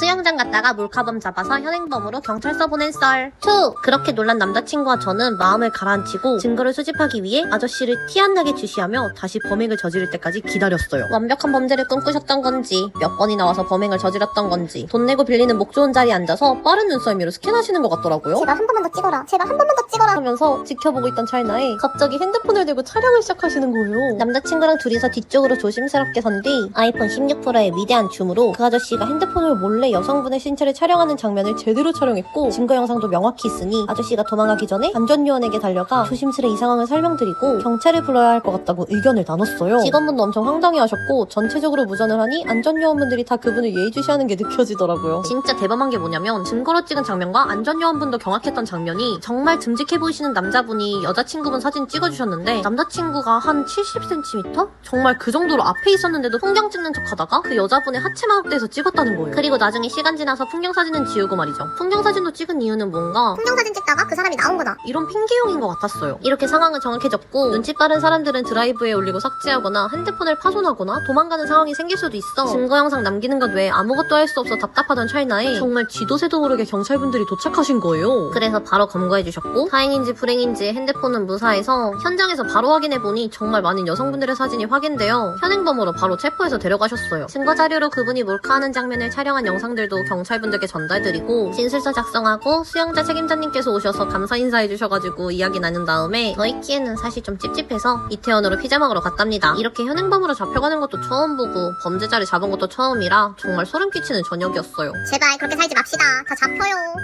수영장 갔다가 몰카범 잡아서 현행범으로 경찰서 보낸 썰. 2. 그렇게 놀란 남자친구와 저는 마음을 가라앉히고 증거를 수집하기 위해 아저씨를 티 안 나게 주시하며 다시 범행을 저지를 때까지 기다렸어요. 완벽한 범죄를 꿈꾸셨던 건지 몇 번이 나 와서 범행을 저질렀던 건지 돈 내고 빌리는 목 좋은 자리에 앉아서 빠른 눈썰미로 스캔하시는 것 같더라고요. 제발 한 번만 더 찍어라. 제발 한 번만 더 찍어라. 하면서 지켜보고 있던 찰나에 갑자기 핸드폰을 들고 촬영을 시작하시는 거예요. 남자친구랑 둘이서 뒤쪽으로 조심스럽게 선 뒤 아이폰 16 프로의 위대한 줌으로 그 아저씨가 핸드폰을 몰래 여성분의 신체를 촬영하는 장면을 제대로 촬영했고 증거 영상도 명확히 있으니 아저씨가 도망가기 전에 안전요원에게 달려가 조심스레 이 상황을 설명드리고 경찰을 불러야 할 것 같다고 의견을 나눴어요. 직원분도 엄청 황당해하셨고 전체적으로 무전을 하니 안전요원분들이 다 그분을 예의주시하는 게 느껴지더라고요. 진짜 대범한 게 뭐냐면 증거로 찍은 장면과 안전요원분도 경악했던 장면이 정말 듬직해 보이시는 남자분이 여자친구분 사진 찍어주셨는데 남자친구가 한 70cm? 정말 그 정도로 앞에 있었는데도 풍경 찍는 척하다가 그 여자분의 하체만 확대해서 찍었다는 거예요. 그리고 나중 에 시간 지나서 풍경 사진은 지우고 말이죠. 풍경 사진도 찍은 이유는 뭔가 풍경 사진 찍다가 그 사람이 나온 거다. 이런 핑계용인 것 같았어요. 이렇게 상황은 정확해졌고 눈치 빠른 사람들은 드라이브에 올리고 삭제하거나 핸드폰을 파손하거나 도망가는 상황이 생길 수도 있어 증거 영상 남기는 것 외에 아무것도 할 수 없어 답답하던 찰나에 정말 쥐도새도 모르게 경찰분들이 도착하신 거예요. 그래서 바로 검거해 주셨고 다행인지 불행인지 핸드폰은 무사해서 현장에서 바로 확인해 보니 정말 많은 여성분들의 사진이 확인되어 현행범으로 바로 체포해서 데려가셨어요. 증거 자료로 그분이 몰카하는 장면을 촬영한 영상 들도 경찰분들께 전달드리고 진술서 작성하고 수영자 책임자님께서 오셔서 감사 인사해주셔가지고 이야기 나눈 다음에 저희끼에는 사실 좀 찝찝해서 이태원으로 피자 먹으러 갔답니다. 이렇게 현행범으로 잡혀가는 것도 처음 보고 범죄자를 잡은 것도 처음이라 정말 소름 끼치는 저녁이었어요. 제발 그렇게 살지 맙시다. 다 잡혀요.